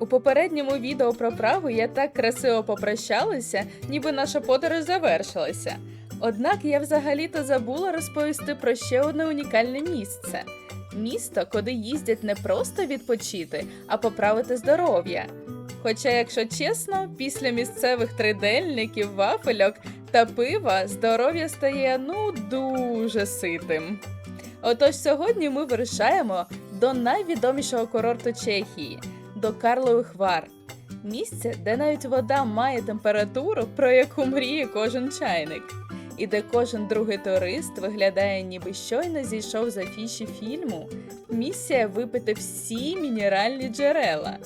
У попередньому відео про Прагу я так красиво попрощалася, ніби наша подорож завершилася. Однак я взагалі-то забула розповісти про ще одне унікальне місце. Місто, куди їздять не просто відпочити, а поправити здоров'я. Хоча, якщо чесно, після місцевих тридельників, вафельок та пива здоров'я стає ну дуже ситим. Отож сьогодні ми вирушаємо до найвідомішого курорту Чехії до Карлових Вар. Місце, де навіть вода має температуру, про яку мріє кожен чайник, і де кожен другий турист виглядає, ніби щойно зійшов з афіші фільму. Місія випити всі мінеральні джерела.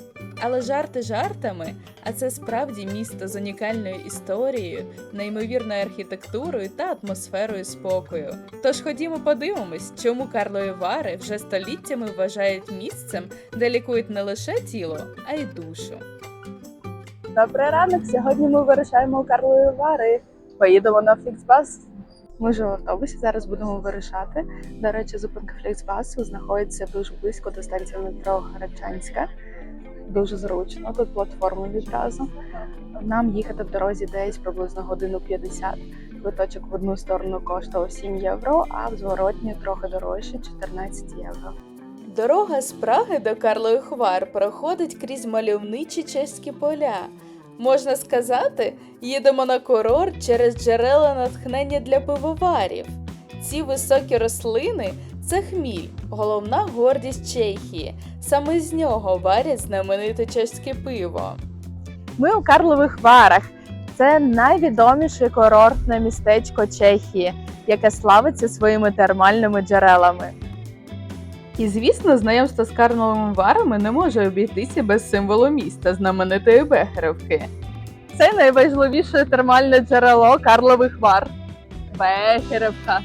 Але жарти жартами, а це справді місто з унікальною історією, неймовірною архітектурою та атмосферою спокою. Тож ходімо подивимось, чому Карлові Вари вже століттями вважають місцем, де лікують не лише тіло, а й душу. Добрий ранок. Сьогодні ми вирушаємо у Карлові Вари. Поїдемо на Фліксбас. Ми вже в автобусі зараз будемо вирушати. До речі, зупинка Фліксбасу знаходиться дуже близько до станції метро Гарачанська. Дуже зручно. Тут платформа відразу. Нам їхати в дорозі десь приблизно годину 50. Квиточок в одну сторону коштував 7 євро, а в зворотню трохи дорожче 14 євро. Дорога з Праги до Карлових Вар проходить крізь мальовничі чеські поля. Можна сказати, їдемо на курорт через джерела натхнення для пивоварів. Ці високі рослини це хміль, головна гордість Чехії. Саме з нього варять знамените чеське пиво. Ми у Карлових Варах. Це найвідоміше курортне містечко Чехії, яке славиться своїми термальними джерелами. І звісно, знайомство з Карловими Варами не може обійтися без символу міста знаменитої Бехерівки. Це найважливіше термальне джерело Карлових Вар. Бехеревка.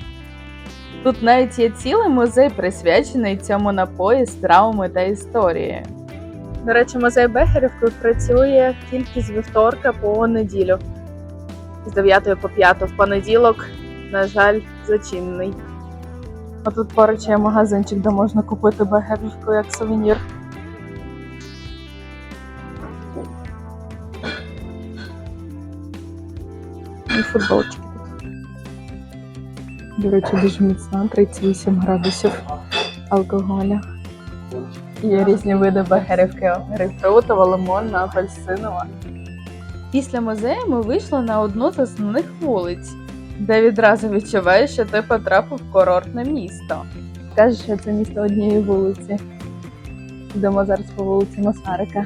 Тут навіть є цілий музей, присвячений цьому напої з травми та історії. До речі, музей Бехерівки працює тільки з вівторка по неділю. З 9 по 5 в понеділок, на жаль, зачинений. А тут поруч є магазинчик, де можна купити Бехерівку як сувенір. І футболочки тут. До речі, дуже міцна, 38 градусів алкоголя. Є різні види бехерівки: грейпфрутова, лимонна, апельсинова. Після музею ми вийшли на одну з основних вулиць, де відразу відчуваєш, що ти потрапив в курортне місто. Кажуть, що це місто однієї вулиці. Йдемо зараз по вулиці Масарика.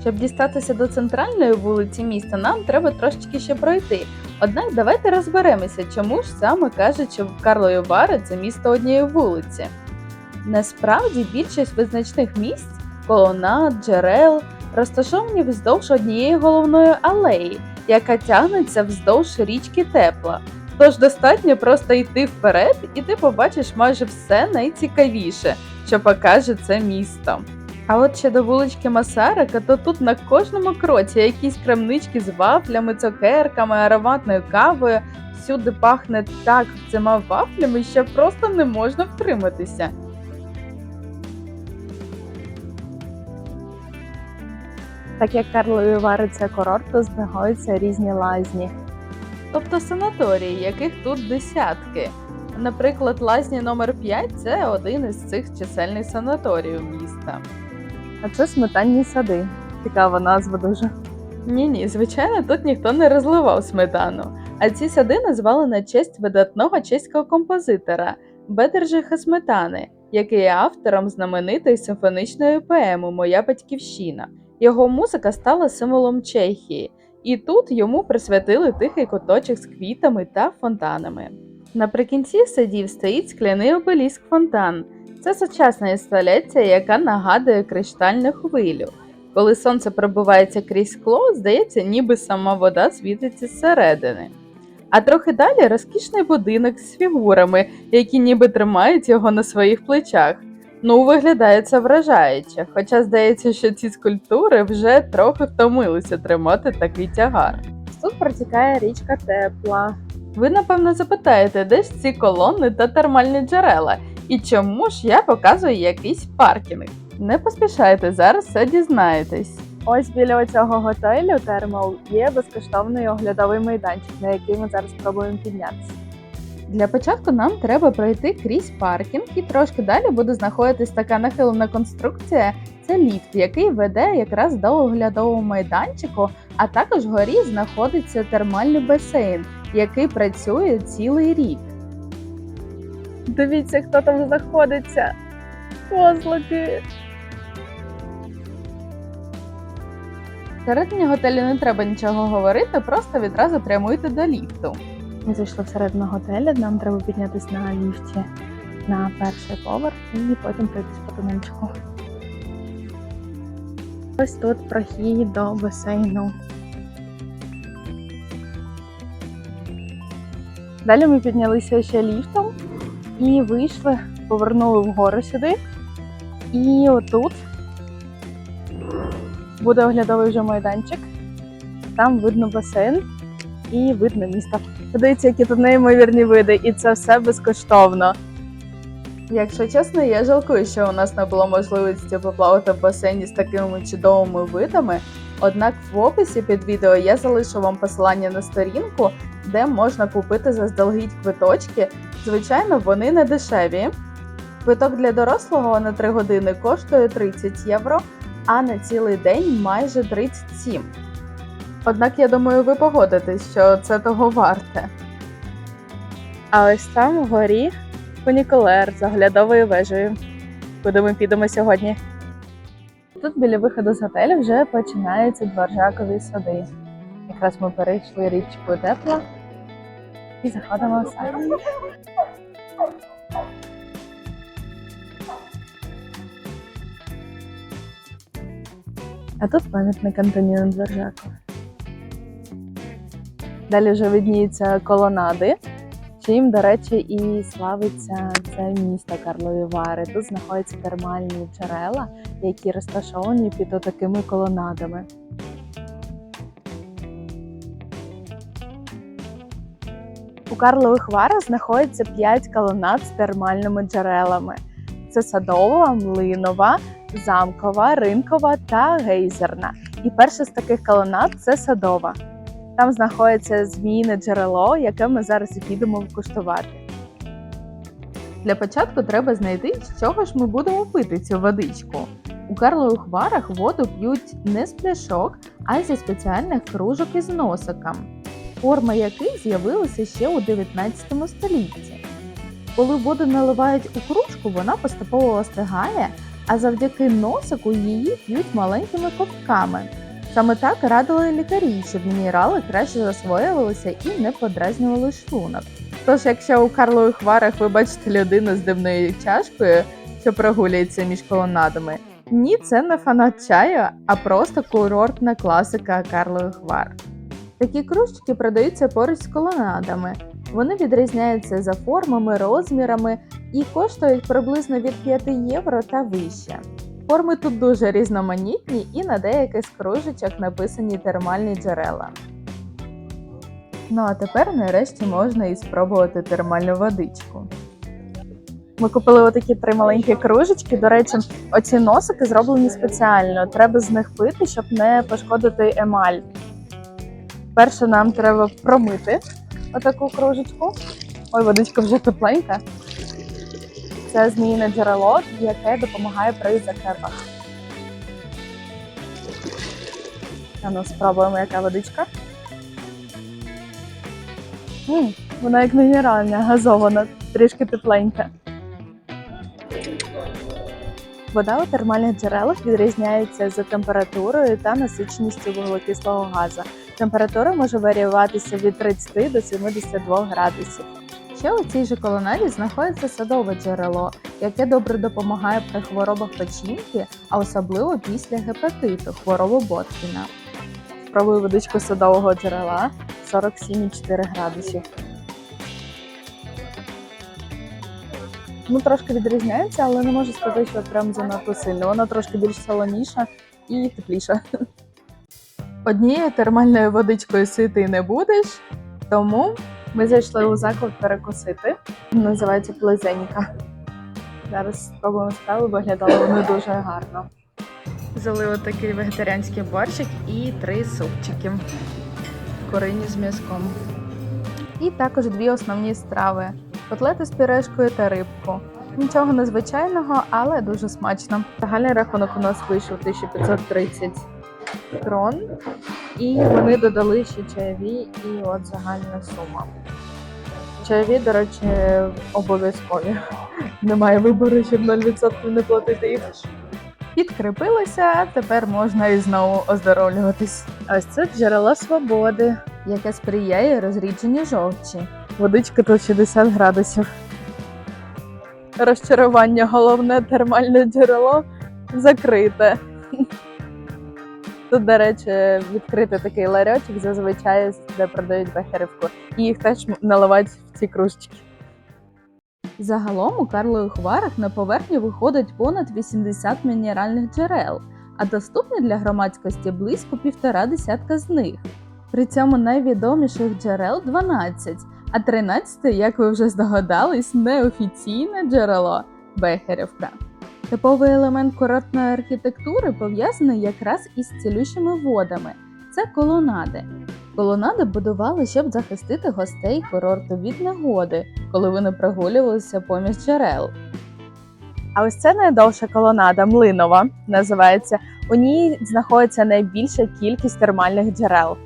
Щоб дістатися до центральної вулиці міста, нам треба трошечки ще пройти. Однак давайте розберемося, чому ж саме кажуть, що Карлові Вари це місто однієї вулиці. Насправді більшість визначних місць, колонад, джерел розташовані вздовж однієї головної алеї, яка тягнеться вздовж річки Тепла. Тож достатньо просто йти вперед, і ти побачиш майже все найцікавіше, що покаже це місто. А от щодо вулички Масарика, то тут на кожному кроці якісь крамнички з вафлями, цукерками, ароматною кавою. Всюди пахне так цими вафлями, що просто не можна втриматися. Так як Карлові Вари це курорт, то знаходяться різні лазні. тобто санаторії, яких тут десятки. Наприклад, лазні номер 5 це один із цих чисельних санаторіїв міста. А це сметанні сади. Цікава назва дуже. Ні, ні, звичайно, тут ніхто не розливав сметану. А ці сади назвали на честь видатного чеського композитора Бедержиха Сметани, який є автором знаменитої симфонічної поеми Моя батьківщина. Його музика стала символом Чехії, і тут йому присвятили тихий куточок з квітами та фонтанами. Наприкінці садів стоїть скляний обеліск фонтан. Це сучасна інсталяція, яка нагадує криштальну хвилю. Коли сонце пробивається крізь скло, здається, ніби сама вода світиться зсередини. А трохи далі розкішний будинок з фігурами, які ніби тримають його на своїх плечах. Ну, виглядає це вражаюче, хоча здається, що ці скульптури вже трохи втомилися тримати такий тягар. Тут протікає річка Тепла. Ви напевно запитаєте, де ж ці колони та термальні джерела, і чому ж я показую якийсь паркінг? Не поспішайте, зараз все дізнаєтесь. Ось біля цього готелю Термал є безкоштовний оглядовий майданчик, на який ми зараз спробуємо піднятися. Для початку нам треба пройти крізь паркінг, і трошки далі буде знаходитись така нахилена конструкція. Це ліфт, який веде якраз до оглядового майданчику, а також вгорі знаходиться термальний басейн, який працює цілий рік. Дивіться, хто там знаходиться. Козлики. Всередині готелю не треба нічого говорити, просто відразу прямуйте до ліфту. Ми зайшли всередину готелю, нам треба піднятися на ліфті на перший поверх і потім пройтись по тунельчику. Ось тут прохід до басейну. Далі ми піднялися ще ліфтом і вийшли, повернули вгору сюди. І отут буде оглядовий вже майданчик. Там видно басейн і видно місто. Подивіться, які тут неймовірні види, і це все безкоштовно. Якщо чесно, я жалкую, що у нас не було можливості поплавати в басейні з такими чудовими видами. Однак в описі під відео я залишу вам посилання на сторінку, де можна купити заздалегідь квиточки. Звичайно, вони не дешеві. Квиток для дорослого на 3 години коштує 30 євро, а на цілий день майже 37. Однак я думаю, ви погодитесь, що це того варте. А ось там вгорі фунікулер з оглядовою вежею, куди ми підемо сьогодні. Тут біля виходу з готелю вже починаються дворжакові сади. Якраз ми перейшли річку тепла і заходимо в сад. А тут пам'ятник Антоніну Дворжаку. Далі вже видніються колонади, чим, до речі, і славиться це місто Карлові Вари. Тут знаходяться термальні джерела, які розташовані під отакими колонадами. У Карлових Варах знаходиться 5 колонад з термальними джерелами. Це садова, млинова, замкова, ринкова та гейзерна. І перша з таких колонад це садова. Там знаходиться зміїне джерело, яке ми зараз і підемо куштувати. Для початку треба знайти, з чого ж ми будемо пити цю водичку. У Карлових варах воду п'ють не з пляшок, а зі спеціальних кружок із носиком, форма яких з'явилася ще у 19 столітті. Коли воду наливають у кружку, вона поступово остигає, а завдяки носику її п'ють маленькими ковтками. Саме так радили лікарі, щоб мінерали краще засвоювалися і не подразнювали шлунок. Тож, якщо у Карлових варах ви бачите людину з дивною чашкою, що прогулюється між колонадами, ні, це не фанат чаю, а просто курортна класика Карлових вар. Такі кружечки продаються поруч з колонадами. Вони відрізняються за формами, розмірами і коштують приблизно від 5 євро та вище. Форми тут дуже різноманітні і на деяких кружечок написані термальні джерела. Ну а тепер нарешті можна і спробувати термальну водичку. Ми купили отакі три маленькі кружечки. До речі, оці носики зроблені спеціально. Треба з них пити, щоб не пошкодити емаль. Перше нам треба промити отаку кружечку. Ой, водичка вже тепленька. Це зміїне джерело, яке допомагає при закрепах. А ну спробуємо, яка водичка. М, вона як мінеральна, газована, трішки тепленька. Вода у термальних джерелах відрізняється за температурою та насиченістю вуглекислого газу. Температура може варіюватися від 30 до 72 градусів. Ще у цій же колонаді знаходиться садове джерело, яке добре допомагає при хворобах печінки, а особливо після гепатиту, хвороби Боткіна. Спробую водичку садового джерела 47,4 градусів. Ну, трошки відрізняється, але не можу сказати, що прям занадто сильно. Вона трошки більш солоніша і тепліша. Однією термальною водичкою сити не будеш, тому Ми зайшли у заклад перекусити. Називається Плезенька. Зараз спробуємо справи, виглядали вони дуже гарно. Взяли отакий вегетаріанський борщик і три супчики. Курині з м'язком. І також дві основні страви: котлети з пюрешкою та рибку. Нічого незвичайного, але дуже смачно. Загальний рахунок у нас вийшов 1530 крон, і вони додали ще чайові, і от загальна сума. Чайові, до речі, обов'язкові. Немає вибору, щоб 0% не платити їх. Підкріпилося, тепер можна і знову оздоровлюватись. Ось це джерело свободи, яке сприяє розрідженню жовчі. Водичка тут 60 градусів. Розчарування, головне термальне джерело закрите. Тут, до речі, відкритий такий ларьочок, зазвичай, де продають бехерівку. І їх теж наливають в ці кружечки. Загалом у Карлових Варах на поверхню виходить понад 80 мінеральних джерел, а доступні для громадськості близько півтора десятка з них. При цьому найвідоміших джерел 12, а 13, як ви вже здогадались, неофіційне джерело Бехерівка. Типовий елемент курортної архітектури пов'язаний якраз із цілющими водами. Це колонади. Колонади будували, щоб захистити гостей курорту від негоди, коли вони прогулювалися поміж джерел. А ось це найдовша колонада Млинова називається. У ній знаходиться найбільша кількість термальних джерел.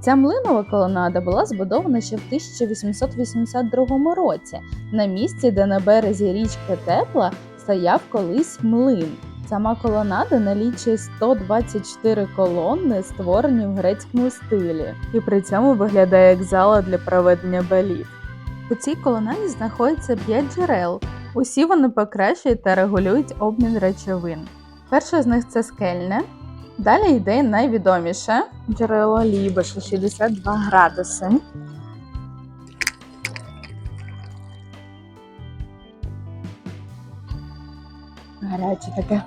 Ця млинова колонада була збудована ще в 1882 році на місці, де на березі річки Тепла стояв колись млин. Сама колонада налічує 124 колонни, створені в грецькому стилі, і при цьому виглядає як зала для проведення балів. У цій колонаді знаходиться 5 джерел. Усі вони покращують та регулюють обмін речовин. Перше з них це скельне. Далі йде найвідоміше джерело Лібеша 62 градуси. Гаряче таке.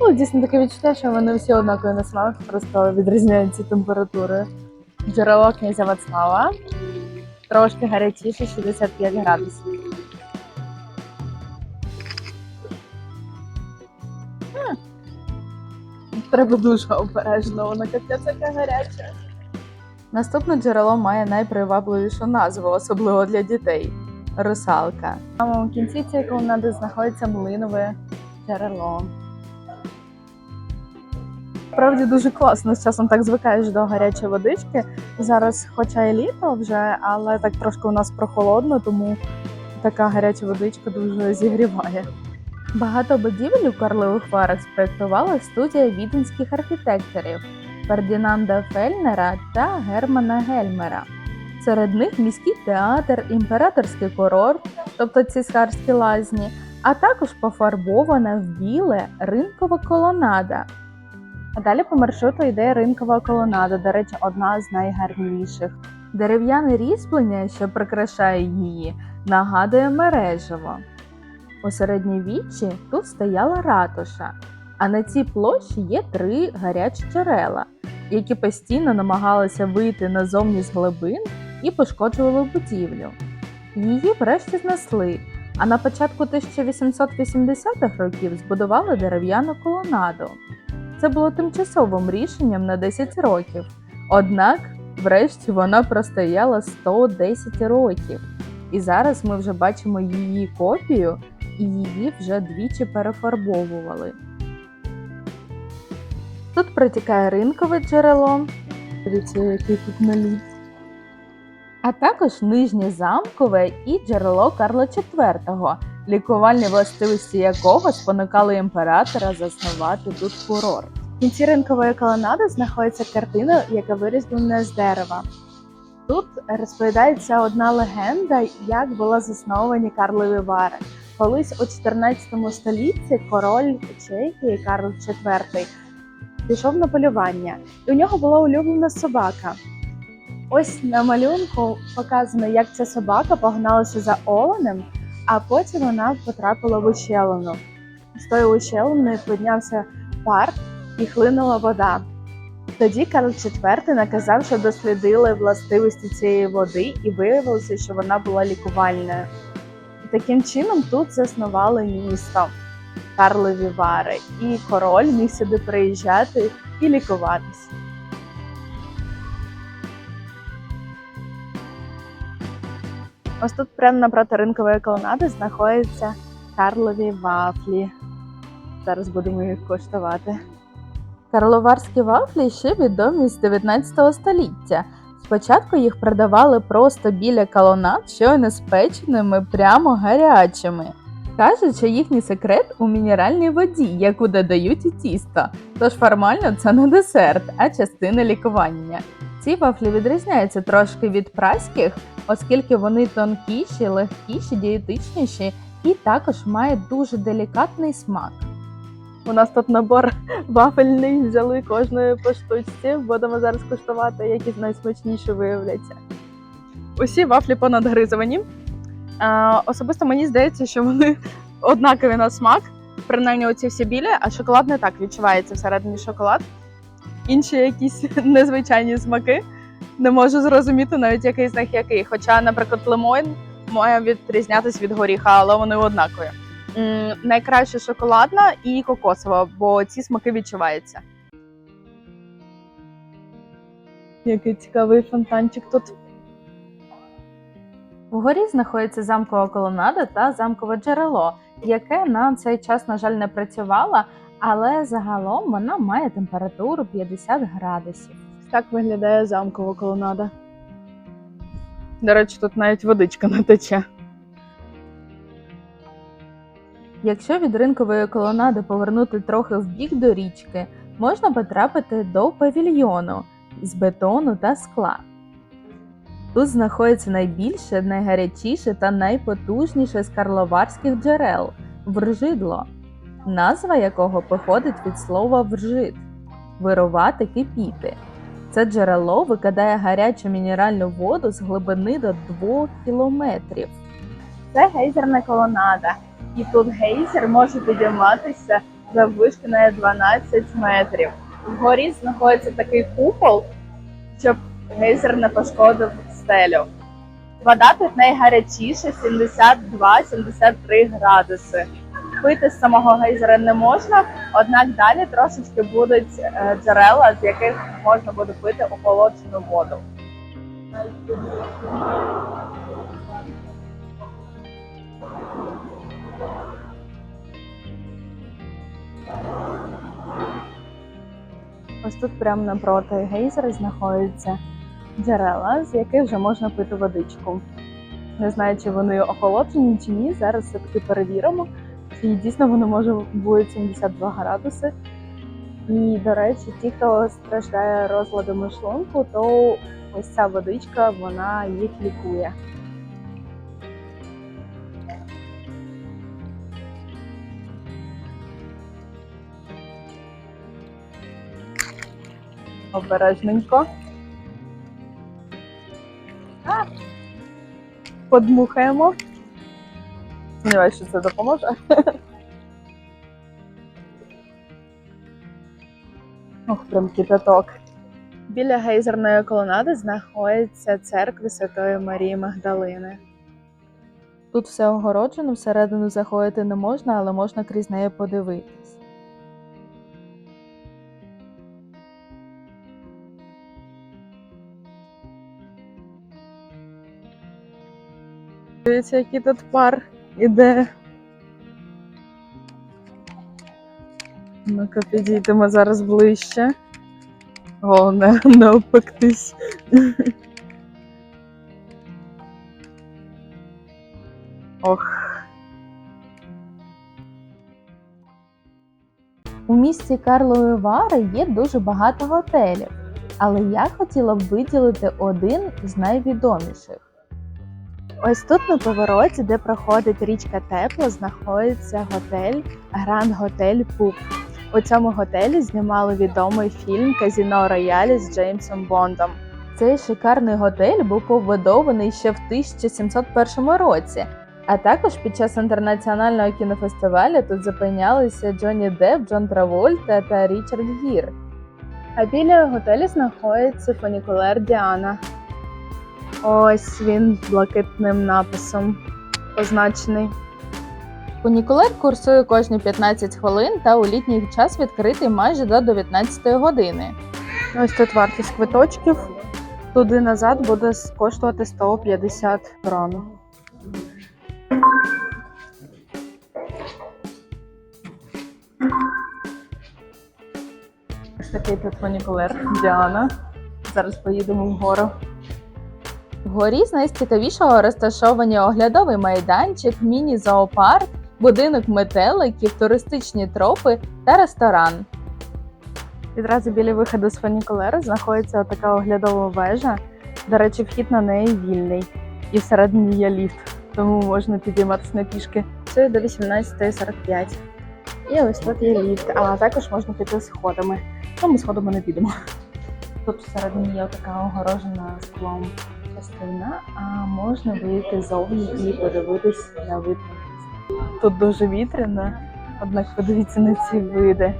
Ну, дійсно таке відчуття, що вони всі однакові на смак, просто відрізняються температурою. Джерело князя Вацлава трошки гарячіше 65 градусів. Треба дуже обережно, воно капець таке гаряче. Наступне джерело має найпривабливішу назву, особливо для дітей русалка. В самому кінці цієї колонади знаходиться млинове джерело. Справді дуже класно. З часом так звикаєш до гарячої водички. Зараз, хоча і літо вже, але так трошки у нас прохолодно, тому така гаряча водичка дуже зігріває. Багато будівель у Карлових Варах спроектувала студія віденських архітекторів Фердінанда Фельнера та Германа Гельмера. Серед них міський театр, імператорський курорт, тобто цісарські лазні, а також пофарбована в біле ринкова колонада. А далі по маршруту йде ринкова колонада, до речі, одна з найгарніших. Дерев'яне різьблення, що прикрашає її, нагадує мережево. У середньовіччі тут стояла ратуша, а на цій площі є три гарячі джерела, які постійно намагалися вийти назовні з глибин і пошкоджували будівлю. Її врешті знесли, а на початку 1880-х років збудували дерев'яну колонаду. Це було тимчасовим рішенням на 10 років. Однак, врешті, вона простояла 110 років. І зараз ми вже бачимо її копію, і її вже двічі перефарбовували. Тут протікає ринкове джерело. Дивіться, який тут наліт. А також нижнє замкове і джерело Карла IV, лікувальні властивості якого спонукали імператора заснувати тут курорт. В кінці ринкової колонади знаходиться картина, яка вирізблена з дерева. Тут розповідається одна легенда, як були засновані Карлові Вари. Колись у 14 столітті король Чехії Карл IV пішов на полювання, і у нього була улюблена собака. Ось на малюнку показано, як ця собака погналася за оленем, а потім вона потрапила в ущелину. З тої ущелини піднявся пар і хлинула вода. Тоді Карл IV наказав, що дослідили властивості цієї води, і виявилося, що вона була лікувальною. Таким чином тут заснували місто Карлові Вари, і король міг сюди приїжджати і лікуватись. Ось тут прямо напроти ринкової колонади знаходяться Карлові вафлі. Зараз будемо їх коштувати. Карловарські вафлі ще відомі з 19 століття. Спочатку їх продавали просто біля колонад, щойно спеченими, прямо гарячими. Кажуть, що їхній секрет у мінеральній воді, яку додають у тісто. Тож формально це не десерт, а частина лікування. Ці вафлі відрізняються трошки від праських, оскільки вони тонкіші, легкіші, дієтичніші і також мають дуже делікатний смак. У нас тут набор вафельний, взяли кожної по штучці. Будемо зараз куштувати, які найсмачніші виявляться. Усі вафлі понадгризувані. Особисто мені здається, що вони однакові на смак. Принаймні оці всі білі, а шоколад не так відчувається всередині шоколад. Інші якісь незвичайні смаки. Не можу зрозуміти навіть який з них який. Хоча, наприклад, лимон має відрізнятися від горіха, але вони однакові. М, найкраще шоколадна і кокосова, бо ці смаки відчуваються. Який цікавий фонтанчик тут. Вгорі знаходиться замкова колонада та замкове джерело, яке на цей час, на жаль, не працювало, але загалом вона має температуру 50 градусів. Так виглядає замкова колонада. До речі, тут навіть водичка не тече. Якщо від ринкової колонади повернути трохи в бік до річки, можна потрапити до павільйону з бетону та скла. Тут знаходиться найбільше, найгарячіше та найпотужніше з карловарських джерел вржидло, назва якого походить від слова вржит вирувати, кипіти. Це джерело викидає гарячу мінеральну воду з глибини до 2 кілометрів. Це гейзерна колонада. І тут гейзер може підійматися заввишки 12 метрів. Вгорі знаходиться такий купол, щоб гейзер не пошкодив стелю. Вода тут найгарячіша 72-73 градуси. Пити з самого гейзера не можна, однак далі трошечки будуть е, джерела, з яких можна буде пити охолоджену воду. Ось тут прямо напроти гейзера знаходяться джерела, з яких вже можна пити водичку. Не знаю, чи вони охолоджені чи ні. Зараз все-таки перевіримо. Чи дійсно воно може бути 72 градуси. І, до речі, ті, хто страждає розладами шлунку, то ось ця водичка вона їх лікує. Обережненько. Подмухаємо. Сподіваюсь, що це допоможе. Ох, прям кипяток. Біля гейзерної колонади знаходиться церква Святої Марії Магдалини. Тут все огороджено, всередину заходити не можна, але можна крізь неї подивитись. Дивіться, який тут пар іде. Ну-ка, підійдемо зараз ближче. Головне, не опектись. Ох, У місті Карлові Вари є дуже багато готелів, але я хотіла б виділити один з найвідоміших. Ось тут на повороті, де проходить річка Тепло, знаходиться готель Гранд Готель Пуп. У цьому готелі знімали відомий фільм Казіно Роялі з Джеймсом Бондом. Цей шикарний готель був побудований ще в 1701 році. А також під час інтернаціонального кінофестивалю тут зупинялися Джонні Депп, Джон Травольта та Річард Гір. А біля готелю знаходиться фунікулер Діана. Ось він блакитним написом. позначений. Фунікулер курсує кожні 15 хвилин та у літній час відкритий майже до 19 години. Ось тут вартість квиточків. Туди назад буде коштувати 150 крон. Ось такий тут фунікулер Діана. Зараз поїдемо вгору. Вгорі з найцікавішого розташовані оглядовий майданчик, міні-зоопарк, будинок метеликів, туристичні тропи та ресторан. Відразу біля виходу з фунікулера знаходиться така оглядова вежа. До речі, вхід на неї вільний. І всередині є ліфт, тому можна підійматися на пішки. Це до 18.45. І ось тут є ліфт, а також можна піти сходами. Ми сходами не підемо. Тут всередині є така огорожена склом частина, а можна вийти зовні і подивитись на вид. Тут дуже вітряно, однак подивіться на ці види.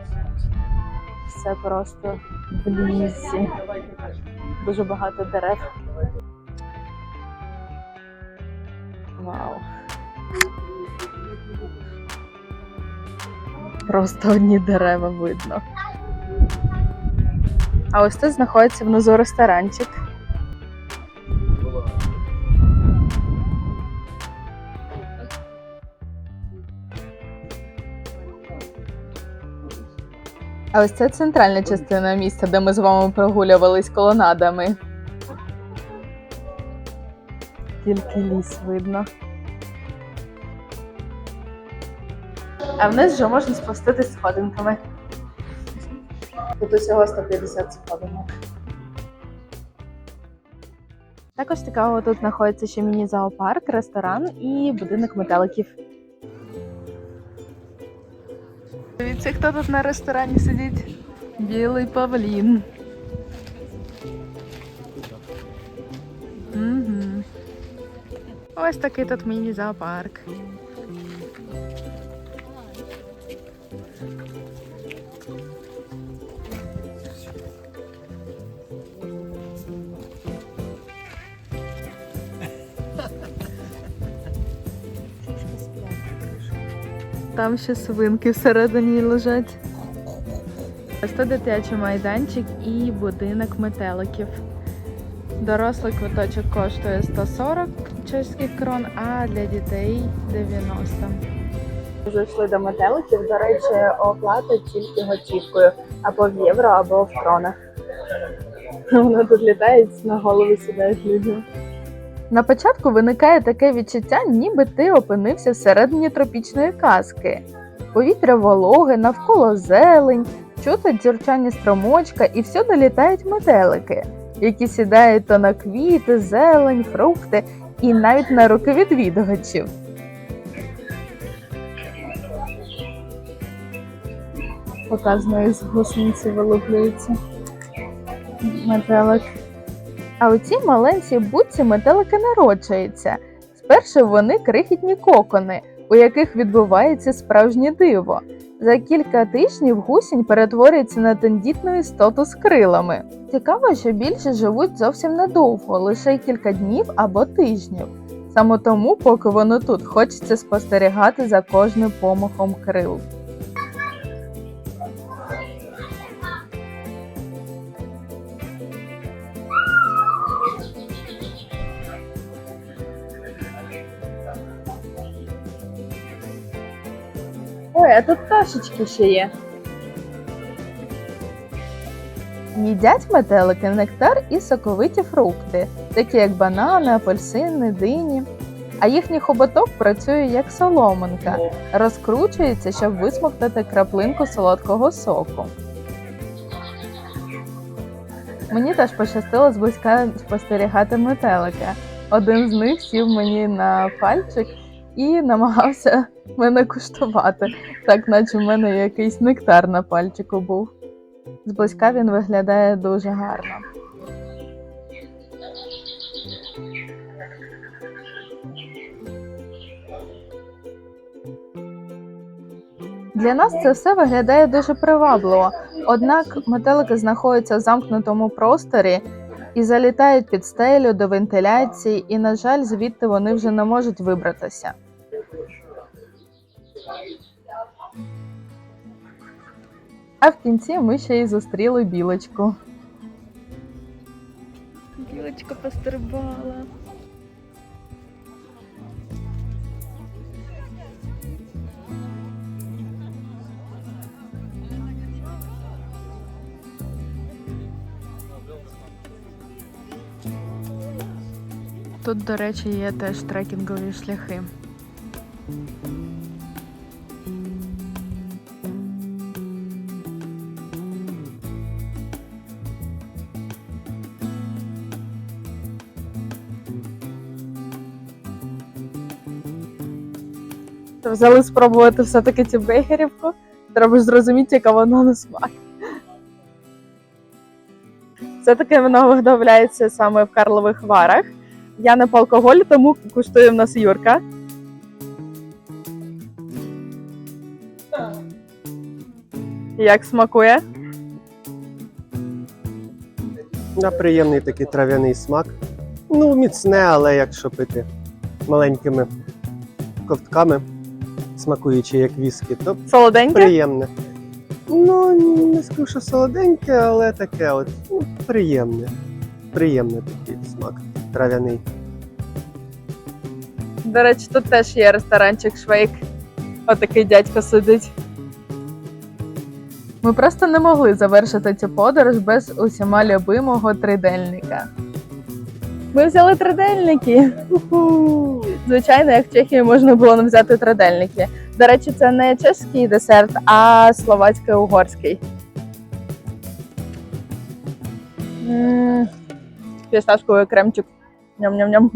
Все просто в лісі. Дуже багато дерев. Вау. Просто одні дерева видно. А ось тут знаходиться внизу ресторанчик. А ось це центральна частина міста, де ми з вами прогулювались колонадами. Тільки ліс видно. А вниз вже можна спуститись сходинками. Тут усього 150 сходинок. Також цікаво, тут знаходиться ще міні-зоопарк, ресторан і будинок метеликів. Дивіться, хто тут на ресторані сидить? Білий павлін. Угу. Ось такий тут міні-зоопарк. Там ще свинки всередині лежать. Ось тут дитячий майданчик і будинок метеликів. Дорослий квиточок коштує 140 чеських крон, а для дітей 90. Вже йшли до метеликів. До речі, оплата тільки готівкою або в євро, або в кронах. Вони тут літають, на голову сідають людям. На початку виникає таке відчуття, ніби ти опинився всередині тропічної казки. Повітря вологе, навколо зелень, чути дзюрчання струмочка і всюди літають метелики, які сідають то на квіти, зелень, фрукти і навіть на руки відвідувачів. Показано, з гусениці вилуплюється. Метелик. А у цій маленькій будці метелики народжуються. Спершу вони крихітні кокони, у яких відбувається справжнє диво. За кілька тижнів гусінь перетворюється на тендітну істоту з крилами. Цікаво, що більше живуть зовсім недовго, лише кілька днів або тижнів. Саме тому, поки воно тут, хочеться спостерігати за кожним помахом крил. Ой, а тут пташечки ще є. Їдять метелики нектар і соковиті фрукти, такі як банани, апельсини, дині. А їхній хоботок працює як соломинка, розкручується, щоб висмоктати краплинку солодкого соку. Мені теж пощастило зблизька спостерігати метелика. Один з них сів мені на пальчик і намагався мене куштувати, так наче в мене якийсь нектар на пальчику був. Зблизька він виглядає дуже гарно. Для нас це все виглядає дуже привабливо. Однак метелики знаходяться в замкнутому просторі і залітають під стелю до вентиляції, і, на жаль, звідти вони вже не можуть вибратися. А в кінці ми ще й зустріли білочку. Білочка пострибала. Тут, до речі, є теж трекінгові шляхи. Взяли спробувати все-таки цю бейгерівку. Треба ж зрозуміти, яка вона на смак. Все-таки вона виготовляється саме в Карлових варах. Я не по алкоголю, тому куштує в нас Юрка. Як смакує? На приємний такий трав'яний смак. Ну, міцне, але якщо пити маленькими ковтками, смакуючи як віскі, то Солоденьке? приємне. Ну, не скажу, що солоденьке, але таке от ну, приємне. Приємний такий смак трав'яний. До речі, тут теж є ресторанчик Швейк. Отакий дядько сидить. Ми просто не могли завершити цю подорож без усіма любимого тридельника. Ми взяли тридельники. Уху. Звичайно, як в Чехії можна було не взяти тридельники. До речі, це не чеський десерт, а словацько-угорський. М, Фісташковий кремчик. Ням-ням-ням.